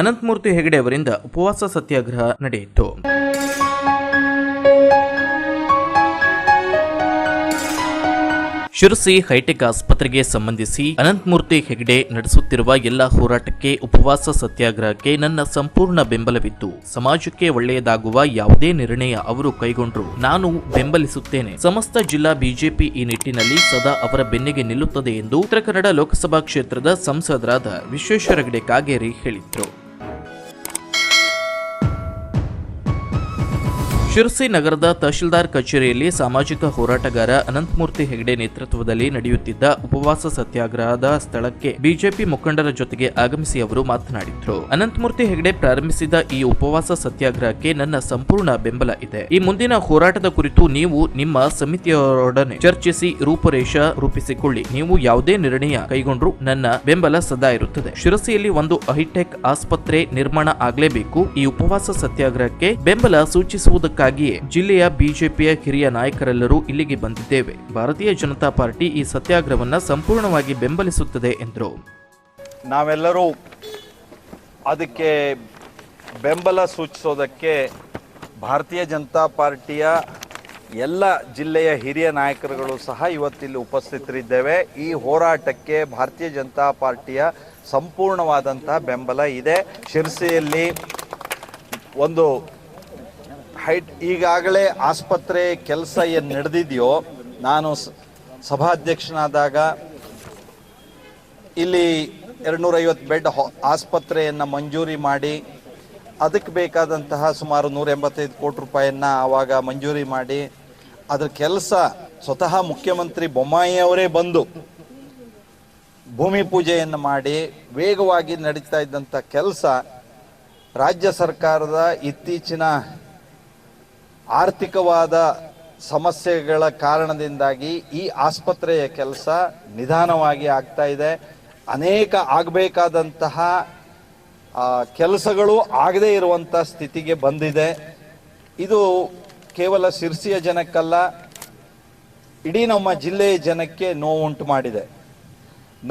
ಅನಂತಮೂರ್ತಿ ಹೆಗಡೆ ಅವರಿಂದ ಉಪವಾಸ ಸತ್ಯಾಗ್ರಹ ನಡೆಯಿತು. ಶಿರಸಿ ಹೈಟೆಕ್ ಆಸ್ಪತ್ರೆಗೆ ಸಂಬಂಧಿಸಿ ಅನಂತಮೂರ್ತಿ ಹೆಗಡೆ ನಡೆಸುತ್ತಿರುವ ಎಲ್ಲ ಹೋರಾಟಕ್ಕೆ ಉಪವಾಸ ಸತ್ಯಾಗ್ರಹಕ್ಕೆ ನನ್ನ ಸಂಪೂರ್ಣ ಬೆಂಬಲವಿದ್ದು ಸಮಾಜಕ್ಕೆ ಒಳ್ಳೆಯದಾಗುವ ಯಾವುದೇ ನಿರ್ಣಯ ಅವರು ಕೈಗೊಂಡರು. ನಾನು ಬೆಂಬಲಿಸುತ್ತೇನೆ. ಸಮಸ್ತ ಜಿಲ್ಲಾ ಬಿಜೆಪಿ ಈ ನಿಟ್ಟಿನಲ್ಲಿ ಸದಾ ಅವರ ಬೆನ್ನಿಗೆ ನಿಲ್ಲುತ್ತದೆ ಎಂದು ಉತ್ತರ ಕನ್ನಡ ಲೋಕಸಭಾ ಕ್ಷೇತ್ರದ ಸಂಸದರಾದ ವಿಶ್ವೇಶ್ವರ ಹೆಗಡೆ ಕಾಗೇರಿ ಹೇಳಿದ್ರು. ಶಿರಸಿ ನಗರದ ತಹಶೀಲ್ದಾರ್ ಕಚೇರಿಯಲ್ಲಿ ಸಾಮಾಜಿಕ ಹೋರಾಟಗಾರ ಅನಂತಮೂರ್ತಿ ಹೆಗಡೆ ನೇತೃತ್ವದಲ್ಲಿ ನಡೆಯುತ್ತಿದ್ದ ಉಪವಾಸ ಸತ್ಯಾಗ್ರಹದ ಸ್ಥಳಕ್ಕೆ ಬಿಜೆಪಿ ಮುಖಂಡರ ಜೊತೆಗೆ ಆಗಮಿಸಿ ಅವರು ಮಾತನಾಡಿದ್ರು. ಅನಂತಮೂರ್ತಿ ಹೆಗಡೆ ಪ್ರಾರಂಭಿಸಿದ ಈ ಉಪವಾಸ ಸತ್ಯಾಗ್ರಹಕ್ಕೆ ನನ್ನ ಸಂಪೂರ್ಣ ಬೆಂಬಲ ಇದೆ. ಈ ಮುಂದಿನ ಹೋರಾಟದ ಕುರಿತು ನೀವು ನಿಮ್ಮ ಸಮಿತಿಯವರೊಡನೆ ಚರ್ಚಿಸಿ ರೂಪುರೇಷ ರೂಪಿಸಿಕೊಳ್ಳಿ. ನೀವು ಯಾವುದೇ ನಿರ್ಣಯ ಕೈಗೊಂಡ್ರು ನನ್ನ ಬೆಂಬಲ ಸದಾ ಇರುತ್ತದೆ. ಶಿರಸಿಯಲ್ಲಿ ಒಂದು ಹೈಟೆಕ್ ಆಸ್ಪತ್ರೆ ನಿರ್ಮಾಣ ಆಗಲೇಬೇಕು. ಈ ಉಪವಾಸ ಸತ್ಯಾಗ್ರಹಕ್ಕೆ ಬೆಂಬಲ ಸೂಚಿಸುವುದಕ್ಕಾಗಿಯೇ ಜಿಲ್ಲೆಯ ಬಿಜೆಪಿಯ ಹಿರಿಯ ನಾಯಕರೆಲ್ಲರೂ ಇಲ್ಲಿಗೆ ಬಂದಿದ್ದೇವೆ. ಭಾರತೀಯ ಜನತಾ ಪಾರ್ಟಿ ಈ ಸತ್ಯಾಗ್ರಹವನ್ನು ಸಂಪೂರ್ಣವಾಗಿ ಬೆಂಬಲಿಸುತ್ತದೆ, ಎಂದರು. ನಾವೆಲ್ಲರೂ ಅದಕ್ಕೆ ಬೆಂಬಲ ಸೂಚಿಸೋದಕ್ಕೆ ಭಾರತೀಯ ಜನತಾ ಪಾರ್ಟಿಯ ಎಲ್ಲ ಜಿಲ್ಲೆಯ ಹಿರಿಯ ನಾಯಕರುಗಳು ಸಹ ಇವತ್ತಿಲ್ಲಿ ಉಪಸ್ಥಿತರಿದ್ದೇವೆ. ಈ ಹೋರಾಟಕ್ಕೆ ಭಾರತೀಯ ಜನತಾ ಪಾರ್ಟಿಯ ಸಂಪೂರ್ಣವಾದಂತಹ ಬೆಂಬಲ ಇದೆ. ಶಿರ್ಸಿಯಲ್ಲಿ ಒಂದು ಹೈಟ್ ಈಗಾಗಲೇ ಆಸ್ಪತ್ರೆ ಕೆಲಸ ಏನು ನಡೆದಿದೆಯೋ, ನಾನು ಸಭಾಧ್ಯಕ್ಷನಾದಾಗ ಇಲ್ಲಿ ಎರಡುನೂರೈವತ್ತು ಬೆಡ್ ಆಸ್ಪತ್ರೆಯನ್ನು ಮಂಜೂರಿ ಮಾಡಿ, ಅದಕ್ಕೆ ಬೇಕಾದಂತಹ ಸುಮಾರು ನೂರ ಎಂಬತ್ತೈದು ಕೋಟಿ ರೂಪಾಯಿಯನ್ನು ಆವಾಗ ಮಂಜೂರಿ ಮಾಡಿ, ಅದರ ಕೆಲಸ ಸ್ವತಃ ಮುಖ್ಯಮಂತ್ರಿ ಬೊಮ್ಮಾಯಿಯವರೇ ಬಂದು ಭೂಮಿ ಪೂಜೆಯನ್ನು ಮಾಡಿ, ವೇಗವಾಗಿ ನಡೀತಾ ಇದ್ದಂಥ ಕೆಲಸ ರಾಜ್ಯ ಸರ್ಕಾರದ ಇತ್ತೀಚಿನ ಆರ್ಥಿಕವಾದ ಸಮಸ್ಯೆಗಳ ಕಾರಣದಿಂದಾಗಿ ಈ ಆಸ್ಪತ್ರೆಯ ಕೆಲಸ ನಿಧಾನವಾಗಿ ಆಗ್ತಾ ಇದೆ. ಅನೇಕ ಆಗಬೇಕಾದಂತಹ ಕೆಲಸಗಳು ಆಗದೇ ಇರುವಂಥ ಸ್ಥಿತಿಗೆ ಬಂದಿದೆ. ಇದು ಕೇವಲ ಸಿರ್ಸಿಯ ಜನಕ್ಕಲ್ಲ, ಇಡೀ ನಮ್ಮ ಜಿಲ್ಲೆಯ ಜನಕ್ಕೆ ನೋವುಂಟು ಮಾಡಿದೆ.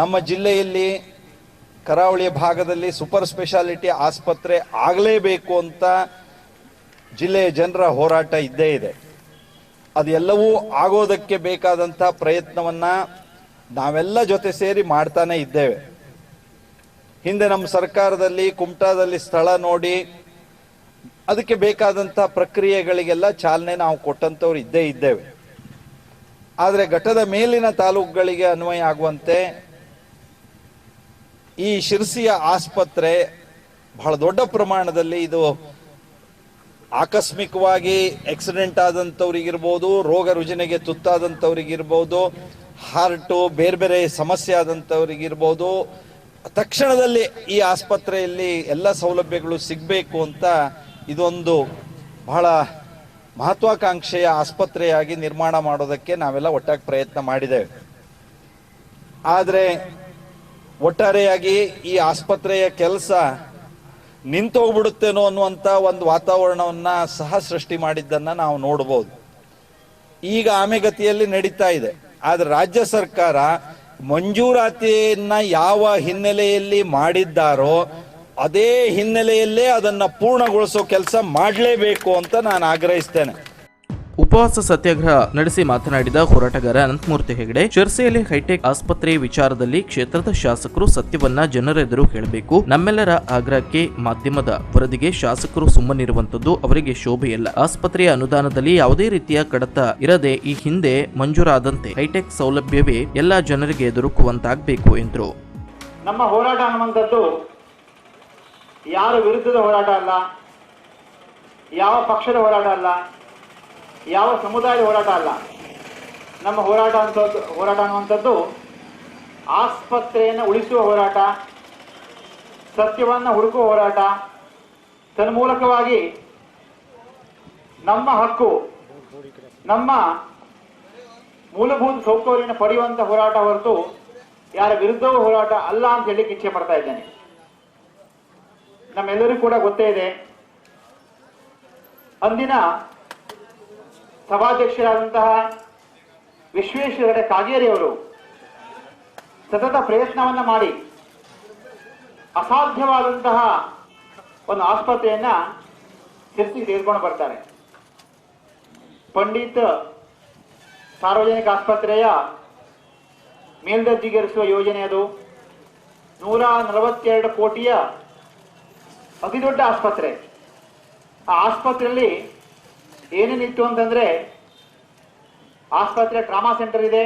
ನಮ್ಮ ಜಿಲ್ಲೆಯಲ್ಲಿ ಕರಾವಳಿಯ ಭಾಗದಲ್ಲಿ ಸೂಪರ್ ಸ್ಪೆಷಾಲಿಟಿ ಆಸ್ಪತ್ರೆ ಆಗಲೇಬೇಕು ಅಂತ ಜಿಲ್ಲೆಯ ಜನರ ಹೋರಾಟ ಇದ್ದೇ ಇದೆ. ಅದೆಲ್ಲವೂ ಆಗೋದಕ್ಕೆ ಬೇಕಾದಂಥ ಪ್ರಯತ್ನವನ್ನು ನಾವೆಲ್ಲ ಜೊತೆ ಸೇರಿ ಮಾಡ್ತಾನೆ ಇದ್ದೇವೆ. ಹಿಂದೆ ನಮ್ಮ ಸರ್ಕಾರದಲ್ಲಿ, ಕುಮಟಾದಲ್ಲಿ ಸ್ಥಳ ನೋಡಿ ಅದಕ್ಕೆ ಬೇಕಾದಂಥ ಪ್ರಕ್ರಿಯೆಗಳಿಗೆಲ್ಲ ಚಾಲನೆ ನಾವು ಕೊಟ್ಟಂಥವ್ರು ಇದ್ದೇ ಇದ್ದೇವೆ. ಆದರೆ ಘಟದ ಮೇಲಿನ ತಾಲೂಕುಗಳಿಗೆ ಅನ್ವಯ ಆಗುವಂತೆ ಈ ಶಿರ್ಸಿಯ ಆಸ್ಪತ್ರೆ ಬಹಳ ದೊಡ್ಡ ಪ್ರಮಾಣದಲ್ಲಿ ಇದು ಆಕಸ್ಮಿಕವಾಗಿ ಆಕ್ಸಿಡೆಂಟ್ ಆದಂಥವ್ರಿಗಿರ್ಬೋದು, ರೋಗ ರುಜಿನೆಗೆ ತುತ್ತಾದಂಥವ್ರಿಗಿರ್ಬೋದು ಹಾರ್ಟು ಬೇರೆ ಬೇರೆ ಸಮಸ್ಯೆ ಆದಂಥವ್ರಿಗಿರ್ಬೋದು, ತಕ್ಷಣದಲ್ಲಿ ಈ ಆಸ್ಪತ್ರೆಯಲ್ಲಿ ಎಲ್ಲ ಸೌಲಭ್ಯಗಳು ಸಿಗಬೇಕು ಅಂತ ಇದೊಂದು ಬಹಳ ಮಹತ್ವಾಕಾಂಕ್ಷೆಯ ಆಸ್ಪತ್ರೆಯಾಗಿ ನಿರ್ಮಾಣ ಮಾಡೋದಕ್ಕೆ ನಾವೆಲ್ಲ ಒಟ್ಟಾಗಿ ಪ್ರಯತ್ನ ಮಾಡಿದ್ದೇವೆ. ಆದರೆ ಒಟ್ಟಾರೆಯಾಗಿ ಈ ಆಸ್ಪತ್ರೆಯ ಕೆಲಸ ನಿಂತೋಗ್ಬಿಡುತ್ತೇನೋ ಅನ್ನುವಂಥ ಒಂದು ವಾತಾವರಣವನ್ನ ಸಹ ಸೃಷ್ಟಿ ಮಾಡಿದ್ದನ್ನ ನಾವು ನೋಡಬಹುದು ಈಗ ಆಮೆಗತಿಯಲ್ಲಿ ನಡೀತಾ ಇದೆ. ಆದ್ರೆ ರಾಜ್ಯ ಸರ್ಕಾರ ಮಂಜೂರಾತಿಯನ್ನ ಯಾವ ಹಿನ್ನೆಲೆಯಲ್ಲಿ ಮಾಡಿದ್ದಾರೋ ಅದೇ ಹಿನ್ನೆಲೆಯಲ್ಲೇ ಅದನ್ನ ಪೂರ್ಣಗೊಳಿಸೋ ಕೆಲಸ ಮಾಡಲೇಬೇಕು ಅಂತ ನಾನು ಆಗ್ರಹಿಸ್ತೇನೆ. ಉಪವಾಸ ಸತ್ಯಾಗ್ರಹ ನಡೆಸಿ ಮಾತನಾಡಿದ ಹೋರಾಟಗಾರ ಅನಂತಮೂರ್ತಿ ಹೆಗಡೆ ಚರ್ಚೆಯಲ್ಲಿ ಹೈಟೆಕ್ ಆಸ್ಪತ್ರೆ ವಿಚಾರದಲ್ಲಿ ಕ್ಷೇತ್ರದ ಶಾಸಕರು ಸತ್ಯವನ್ನ ಜನರೆದುರು ಹೇಳಬೇಕು. ನಮ್ಮೆಲ್ಲರ ಆಗ್ರಹಕ್ಕೆ ಮಾಧ್ಯಮದ ವರದಿಗೆ ಶಾಸಕರು ಸುಮ್ಮನಿರುವಂತದ್ದು ಅವರಿಗೆ ಶೋಭೆಯಲ್ಲ. ಆಸ್ಪತ್ರೆಯ ಅನುದಾನದಲ್ಲಿ ಯಾವುದೇ ರೀತಿಯ ಕಡತ ಇರದೆ ಈ ಹಿಂದೆ ಮಂಜೂರಾದಂತೆ ಹೈಟೆಕ್ ಸೌಲಭ್ಯವೇ ಎಲ್ಲ ಜನರಿಗೆ ದೊರಕುವಂತಾಗಬೇಕು ಎಂದರು. ನಮ್ಮ ಹೋರಾಟ ಅನ್ನುವಂಥದ್ದು ಯಾರ ವಿರುದ್ಧದ ಹೋರಾಟ ಅಲ್ಲ, ಯಾವ ಪಕ್ಷದ ಹೋರಾಟ ಅಲ್ಲ ಯಾವ ಸಮುದಾಯದ ಹೋರಾಟ ಅಲ್ಲ. ನಮ್ಮ ಹೋರಾಟ ಅಂತದ್ದು ಹೋರಾಟ ಅನ್ನುವಂಥದ್ದು ಆಸ್ಪತ್ರೆಯನ್ನು ಉಳಿಸುವ ಹೋರಾಟ, ಸತ್ಯವನ್ನು ಹುಡುಕುವ ಹೋರಾಟ, ತನ್ಮೂಲಕವಾಗಿ ನಮ್ಮ ಹಕ್ಕು, ನಮ್ಮ ಮೂಲಭೂತ ಸೌಕರ್ಯವನ್ನು ಪಡೆಯುವಂಥ ಹೋರಾಟ ಹೊರತು ಯಾರ ವಿರುದ್ಧವೂ ಹೋರಾಟ ಅಲ್ಲ ಅಂತ ಹೇಳಲಿಕ್ಕೆ ಇಚ್ಛೆ ಪಡ್ತಾ ಇದ್ದೇನೆ. ನಮ್ಮೆಲ್ಲರಿಗೂ ಕೂಡ ಗೊತ್ತೇ ಇದೆ. ಅಂದಿನ ಸಭಾಧ್ಯಕ್ಷರಾದಂತಹ ವಿಶ್ವೇಶ್ವರ ಕಾಗೇರಿಯವರು ಸತತ ಪ್ರಯತ್ನವನ್ನು ಮಾಡಿ ಅಸಾಧ್ಯವಾದಂತಹ ಒಂದು ಆಸ್ಪತ್ರೆಯನ್ನ ತಿರುಗಿ ತೆಗೆದುಕೊಂಡು ಬರ್ತಾರೆ. ಪಂಡಿತ್ ಸಾರ್ವಜನಿಕ ಆಸ್ಪತ್ರೆಯ ಮೇಲ್ದರ್ಜೆಗೇರಿಸುವ ಯೋಜನೆ ಅದು. ನೂರ ನಲವತ್ತೆರಡು ಕೋಟಿಯ ಅತಿದೊಡ್ಡ ಆಸ್ಪತ್ರೆ. ಆ ಆಸ್ಪತ್ರೆಯಲ್ಲಿ ಏನೇನಿತ್ತು ಅಂತಂದ್ರೆ ಆಸ್ಪತ್ರೆ ಟ್ರಾಮಾ ಸೆಂಟರ್ ಇದೆ.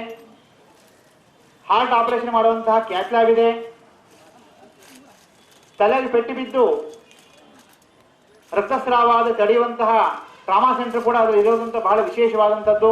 ಹಾರ್ಟ್ ಆಪರೇಷನ್ ಮಾಡುವಂತಹ ಲ್ಯಾಬ್ ಇದೆ. ತಲೆಗೆ ಪೆಟ್ಟು ಬಿದ್ದು ರಕ್ತಸ್ರಾವ ಆದ ತಡೆಯುವಂತಹ ಟ್ರಾಮಾ ಸೆಂಟರ್ ಕೂಡ ಅದು ಇರೋದಂತ ಬಹಳ ವಿಶೇಷವಾದಂಥದ್ದು.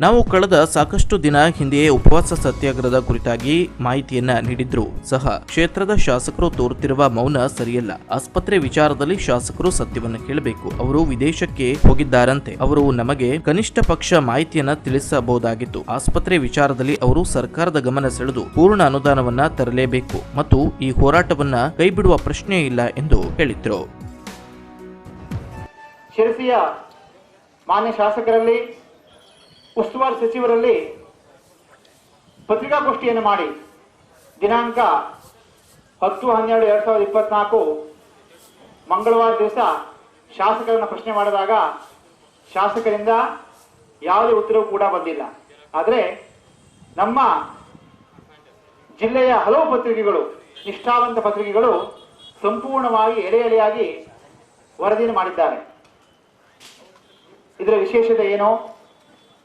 ನಾವು ಕಳೆದ ಸಾಕಷ್ಟು ದಿನ ಹಿಂದೆಯೇ ಉಪವಾಸ ಸತ್ಯಾಗ್ರಹದ ಕುರಿತಾಗಿ ಮಾಹಿತಿಯನ್ನ ನೀಡಿದ್ರು. ಸಹ ಕ್ಷೇತ್ರದ ಶಾಸಕರು ತೋರುತ್ತಿರುವ ಮೌನ ಸರಿಯಲ್ಲ. ಆಸ್ಪತ್ರೆ ವಿಚಾರದಲ್ಲಿ ಶಾಸಕರು ಸತ್ಯವನ್ನು ಕೇಳಬೇಕು. ಅವರು ವಿದೇಶಕ್ಕೆ ಹೋಗಿದ್ದಾರಂತೆ. ಅವರು ನಮಗೆ ಕನಿಷ್ಠ ಪಕ್ಷ ಮಾಹಿತಿಯನ್ನ ತಿಳಿಸಬಹುದಾಗಿತ್ತು. ಆಸ್ಪತ್ರೆ ವಿಚಾರದಲ್ಲಿ ಅವರು ಸರ್ಕಾರದ ಗಮನ ಸೆಳೆದು ಪೂರ್ಣ ಅನುದಾನವನ್ನ ತರಲೇಬೇಕು ಮತ್ತು ಈ ಹೋರಾಟವನ್ನ ಕೈಬಿಡುವ ಪ್ರಶ್ನೆಯೇ ಇಲ್ಲ ಎಂದು ಹೇಳಿದ್ರು. ಮಾನ್ಯ ಶಾಸಕರಲ್ಲಿ ಉಸ್ತುವಾರಿ ಸಚಿವರಲ್ಲಿ ಪತ್ರಿಕಾಗೋಷ್ಠಿಯನ್ನು ಮಾಡಿ ದಿನಾಂಕ ಹತ್ತು ಹನ್ನೆರಡು ಎರಡ್ ಸಾವಿರದ ಇಪ್ಪತ್ನಾಲ್ಕು ಮಂಗಳವಾರ ದಿವಸ ಶಾಸಕರನ್ನು ಪ್ರಶ್ನೆ ಮಾಡಿದಾಗ ಶಾಸಕರಿಂದ ಯಾವುದೇ ಉತ್ತರವೂ ಕೂಡ ಬಂದಿಲ್ಲ. ಆದರೆ ನಮ್ಮ ಜಿಲ್ಲೆಯ ಹಲವು ಪತ್ರಿಕೆಗಳು, ನಿಷ್ಠಾವಂತ ಪತ್ರಿಕೆಗಳು ಸಂಪೂರ್ಣವಾಗಿ ಎಳೆ ಎಳೆಯಾಗಿ ವರದಿಯನ್ನು ಮಾಡಿದ್ದಾರೆ. ಇದರ ವಿಶೇಷತೆ ಏನು?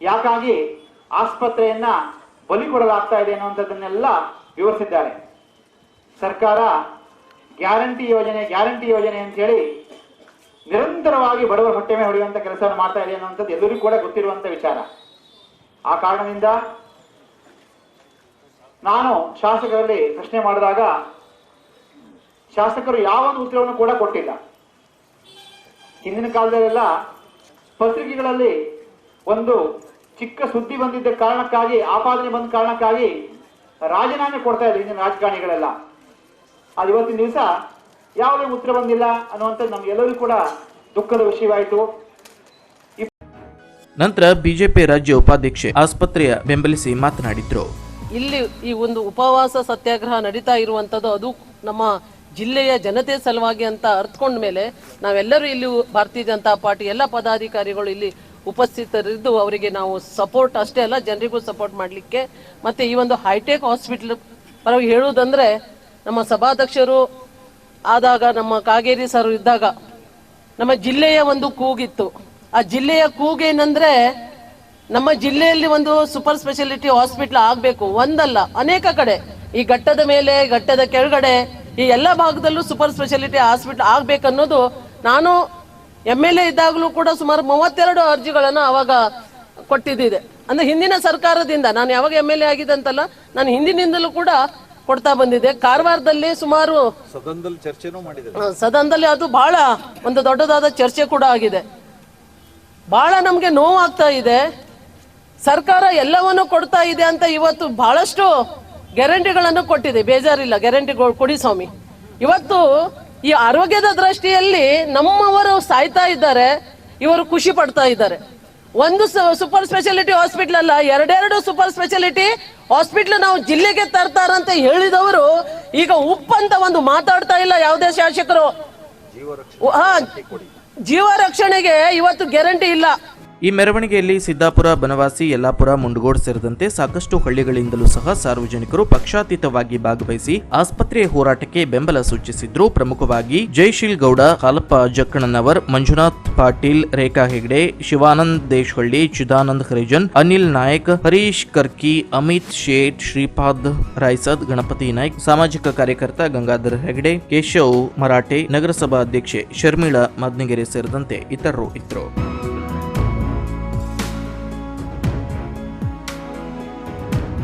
ಯಾಕಾಗಿ ಆಸ್ಪತ್ರೆಯನ್ನ ಬಲಿ ಕೊಡಲಾಗ್ತಾ ಇದೆ ಅನ್ನುವಂಥದ್ದನ್ನೆಲ್ಲ ವಿವರಿಸಿದ್ದಾರೆ. ಸರ್ಕಾರ ಗ್ಯಾರಂಟಿ ಯೋಜನೆ ಗ್ಯಾರಂಟಿ ಯೋಜನೆ ಅಂತ ಹೇಳಿ ನಿರಂತರವಾಗಿ ಬಡವರ ಹೊಟ್ಟೆ ಮೇಲೆ ಹೊಡೆಯುವಂತ ಕೆಲಸವನ್ನು ಮಾಡ್ತಾ ಇದೆ ಅನ್ನುವಂಥದ್ದು ಎಲ್ಲರಿಗೂ ಕೂಡ ಗೊತ್ತಿರುವಂತ ವಿಚಾರ. ಆ ಕಾರಣದಿಂದ ನಾನು ಶಾಸಕರಲ್ಲಿ ಪ್ರಶ್ನೆ ಮಾಡಿದಾಗ ಶಾಸಕರು ಯಾವ ಉತ್ತರವನ್ನು ಕೂಡ ಕೊಟ್ಟಿಲ್ಲ. ಹಿಂದಿನ ಕಾಲದಲ್ಲೆಲ್ಲ ಪತ್ರಿಕೆಗಳಲ್ಲಿ ಒಂದು ಚಿಕ್ಕ ಸುದ್ದಿ ಬಂದಿದ್ದ ಕಾರಣಕ್ಕಾಗಿ ಆಪಾದನೆ ಬಂದ ಕಾರಣಕ್ಕಾಗಿ ರಾಜೀನಾಮೆ ಕೊಡ್ತಾ ಇದ್ರು ಹಿಂದಿನ ರಾಜಕಾರಣಿಗಳೆಲ್ಲ. ಅದು ಇವತ್ತಿನ ದಿವಸ ಯಾವುದೇ ಉತ್ತರ ಬಂದಿಲ್ಲ ಅನ್ನುವಂಥದ್ದು ನಮ್ಗೆಲ್ಲರೂ ಕೂಡ ದುಃಖದ ವಿಷಯವಾಯಿತು. ನಂತರ ಬಿಜೆಪಿ ರಾಜ್ಯ ಉಪಾಧ್ಯಕ್ಷೆ ಆಸ್ಪತ್ರೆಯ ಬೆಂಬಲಿಸಿ ಮಾತನಾಡಿದ್ರು. ಇಲ್ಲಿ ಈ ಒಂದು ಉಪವಾಸ ಸತ್ಯಾಗ್ರಹ ನಡೀತಾ ಇರುವಂತದ್ದು ಅದು ನಮ್ಮ ಜಿಲ್ಲೆಯ ಜನತೆ ಸಲುವಾಗಿ ಅಂತ ಅರ್ಥಕೊಂಡ ಮೇಲೆ ನಾವೆಲ್ಲರೂ ಇಲ್ಲಿ ಭಾರತೀಯ ಜನತಾ ಪಾರ್ಟಿ ಎಲ್ಲ ಪದಾಧಿಕಾರಿಗಳು ಇಲ್ಲಿ ಉಪಸ್ಥಿತರಿದ್ದು ಅವರಿಗೆ ನಾವು ಸಪೋರ್ಟ್ ಅಷ್ಟೇ ಅಲ್ಲ, ಜನರಿಗೂ ಸಪೋರ್ಟ್ ಮಾಡಲಿಕ್ಕೆ. ಮತ್ತು ಈ ಒಂದು ಹೈಟೆಕ್ ಹಾಸ್ಪಿಟ್ಲ್ ಪರವಾಗಿ ಹೇಳುವುದಂದರೆ, ನಮ್ಮ ಸಭಾಧ್ಯಕ್ಷರು ಆದಾಗ, ನಮ್ಮ ಕಾಗೇರಿ ಸರ್ ಇದ್ದಾಗ ನಮ್ಮ ಜಿಲ್ಲೆಯ ಒಂದು ಕೂಗಿತ್ತು. ಆ ಜಿಲ್ಲೆಯ ಕೂಗೇನಂದ್ರೆ, ನಮ್ಮ ಜಿಲ್ಲೆಯಲ್ಲಿ ಒಂದು ಸೂಪರ್ ಸ್ಪೆಷಾಲಿಟಿ ಹಾಸ್ಪಿಟ್ಲ್ ಆಗಬೇಕು, ಒಂದಲ್ಲ, ಅನೇಕ ಕಡೆ. ಈ ಘಟ್ಟದ ಮೇಲೆ, ಘಟ್ಟದ ಕೆಳಗಡೆ, ಈ ಎಲ್ಲ ಭಾಗದಲ್ಲೂ ಸೂಪರ್ ಸ್ಪೆಷಾಲಿಟಿ ಹಾಸ್ಪಿಟ್ಲ್ ಆಗಬೇಕನ್ನೋದು ನಾನು ಎಂ ಎಲ್ ಎ ಇದ್ದಾಗಲೂ ಕೂಡ ಸುಮಾರು ಮೂವತ್ತೆರಡು ಅರ್ಜಿಗಳನ್ನು ಅವಾಗ ಕೊಟ್ಟಿದ್ದಿದೆ. ಅಂದ್ರೆ ಹಿಂದಿನ ಸರ್ಕಾರದಿಂದ ನಾನು ಯಾವಾಗ ಎಂ ಎಲ್ ಎ ಆಗಿದ್ದಂತಲ್ಲ ನಾನು ಹಿಂದಿನಿಂದಲೂ ಕೂಡ ಕೊಡ್ತಾ ಬಂದಿದ್ದೆ. ಕಾರವಾರದಲ್ಲಿ ಸುಮಾರು ಸದನದಲ್ಲಿ ಚರ್ಚೆನೂ ಮಾಡಿದೆ ಸದನದಲ್ಲಿ ಅದು ಬಹಳ ಒಂದು ದೊಡ್ಡದಾದ ಚರ್ಚೆ ಕೂಡ ಆಗಿದೆ. ಬಹಳ ನಮ್ಗೆ ನೋವಾಗ್ತಾ ಇದೆ. ಸರ್ಕಾರ ಎಲ್ಲವನ್ನು ಕೊಡ್ತಾ ಇದೆ ಅಂತ ಇವತ್ತು ಬಹಳಷ್ಟು ಗ್ಯಾರಂಟಿಗಳನ್ನು ಕೊಟ್ಟಿದೆ. ಬೇಜಾರಿಲ್ಲ ಗ್ಯಾರಂಟಿ ಕೊಡಿ ಸ್ವಾಮಿ. ಇವತ್ತು ಈ ಆರೋಗ್ಯದ ದೃಷ್ಟಿಯಲ್ಲಿ ನಮ್ಮವರು ಸಾಯ್ತಾ ಇದ್ದಾರೆ ಇವರು ಖುಷಿ ಪಡ್ತಾ ಇದ್ದಾರೆ. ಒಂದು ಸೂಪರ್ ಸ್ಪೆಷಾಲಿಟಿ ಹಾಸ್ಪಿಟಲ್ ಅಲ್ಲ ಎರಡೆರಡು ಸೂಪರ್ ಸ್ಪೆಷಾಲಿಟಿ ಹಾಸ್ಪಿಟ್ಲ್ ನಾವು ಜಿಲ್ಲೆಗೆ ತರ್ತಾರಂತ ಹೇಳಿದವರು ಈಗ ಉಪ್ಪಂತ ಒಂದು ಮಾತಾಡ್ತಾ ಇಲ್ಲ ಯಾವುದೇ ಶಾಸಕರು. ಹಾ ಜೀವ ರಕ್ಷಣೆಗೆ ಇವತ್ತು ಗ್ಯಾರಂಟಿ ಇಲ್ಲ. ಈ ಮೆರವಣಿಗೆಯಲ್ಲಿ ಸಿದ್ದಾಪುರ, ಬನವಾಸಿ, ಯಲ್ಲಾಪುರ, ಮುಂಡಗೋಡ್ ಸೇರಿದಂತೆ ಸಾಕಷ್ಟು ಹಳ್ಳಿಗಳಿಂದಲೂ ಸಹ ಸಾರ್ವಜನಿಕರು ಪಕ್ಷಾತೀತವಾಗಿ ಭಾಗವಹಿಸಿ ಆಸ್ಪತ್ರೆಯ ಹೋರಾಟಕ್ಕೆ ಬೆಂಬಲ ಸೂಚಿಸಿದ್ರು. ಪ್ರಮುಖವಾಗಿ ಜಯಶೀಲ್ ಗೌಡ ಹಾಲಪ್ಪ ಜಕ್ಕಣ್ಣನವರ್, ಮಂಜುನಾಥ್ ಪಾಟೀಲ್, ರೇಖಾ ಹೆಗ್ಡೆ, ಶಿವಾನಂದ್ ದೇಶಹಳ್ಳಿ ಚಿದಾನಂದ್ ಹರಿಜನ್, ಅನಿಲ್ ನಾಯಕ್, ಹರೀಶ್ ಕರ್ಕಿ, ಅಮಿತ್ ಶೇಟ್, ಶ್ರೀಪಾದ್ ರಾಯ್ಸದ್, ಗಣಪತಿ ನಾಯ್ಕ್, ಸಾಮಾಜಿಕ ಕಾರ್ಯಕರ್ತ ಗಂಗಾಧರ್ ಹೆಗ್ಡೆ, ಕೇಶವ್ ಮರಾಠೆ ನಗರಸಭಾ ಅಧ್ಯಕ್ಷೆ ಶರ್ಮಿಳಾ ಮದ್ನಗೆರೆ ಸೇರಿದಂತೆ ಇತರರು ಇದ್ದರು.